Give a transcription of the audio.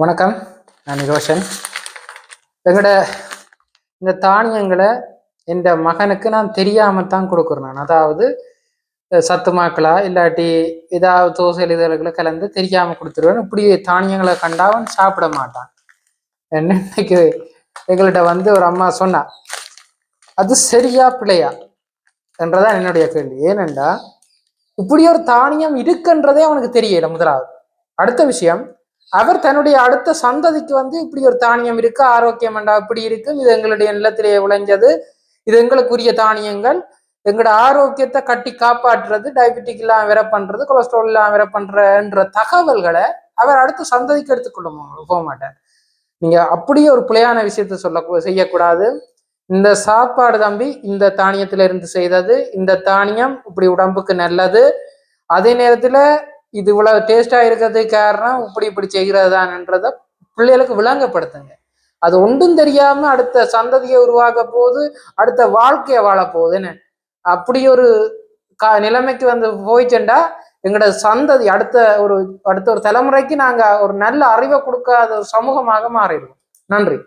வணக்கம். நான் ரோஷன். எங்களோட இந்த தானியங்களை என் மகனுக்கு நான் தெரியாமல் தான் கொடுக்குறேன் நான். அதாவது சத்துமாக்களா சத்து மாக்களா இல்லாட்டி ஏதாவது தோசை இதழ்களை கலந்து தெரியாமல் கொடுத்துருவேன். இப்படி தானியங்களை கண்டா அவன் சாப்பிட மாட்டான். இன்னைக்கு எங்கள்கிட்ட வந்து ஒரு அம்மா சொன்னா அது சரியா பிள்ளையா என்றதான் என்னுடைய கேள்வி. ஏனென்றா இப்படி ஒரு தானியம் இருக்குன்றதே அவனுக்கு தெரியல முதலாவது. அடுத்த விஷயம் அவர் தன்னுடைய அடுத்த சந்ததிக்கு வந்து இப்படி ஒரு தானியம் இருக்கு ஆரோக்கியம் வேண்டா இப்படி இருக்கும் இது எங்களுடைய நிலத்திலே விளைஞ்சது இது எங்களுக்குரிய தானியங்கள் எங்களோட ஆரோக்கியத்தை கட்டி காப்பாற்றுறது டயபெட்டிக் எல்லாம் வேற பண்றது கொலஸ்ட்ரால் எல்லாம் வேற பண்றன்ற தகவல்களை அவர் அடுத்த சந்ததிக்கு எடுத்துக்கொள்ள போக மாட்டார். நீங்க அப்படியே ஒரு பிழையான விஷயத்த சொல்ல செய்யக்கூடாது. இந்த சாப்பாடு தம்பி இந்த தானியத்துல இருந்து செய்தது இந்த தானியம் இப்படி உடம்புக்கு நல்லது. அதே நேரத்துல இது இவ்வளவு டேஸ்டா இருக்கிறதுக்கு காரணம் இப்படி இப்படி செய்கிறது தான்ன்றத பிள்ளைகளுக்கு விளங்கப்படுத்துங்க. அது ஒன்றும் தெரியாம அடுத்த சந்ததியை உருவாக்க போகுது அடுத்த வாழ்க்கையை வாழ போகுதுன்னு அப்படி ஒரு கா நிலைமைக்கு வந்து போயிச்சேன்டா எங்களோட சந்ததி அடுத்த ஒரு அடுத்த ஒரு தலைமுறைக்கு நாங்கள் ஒரு நல்ல அறிவை கொடுக்காத ஒரு சமூகமாக மாறிடுவோம். நன்றி.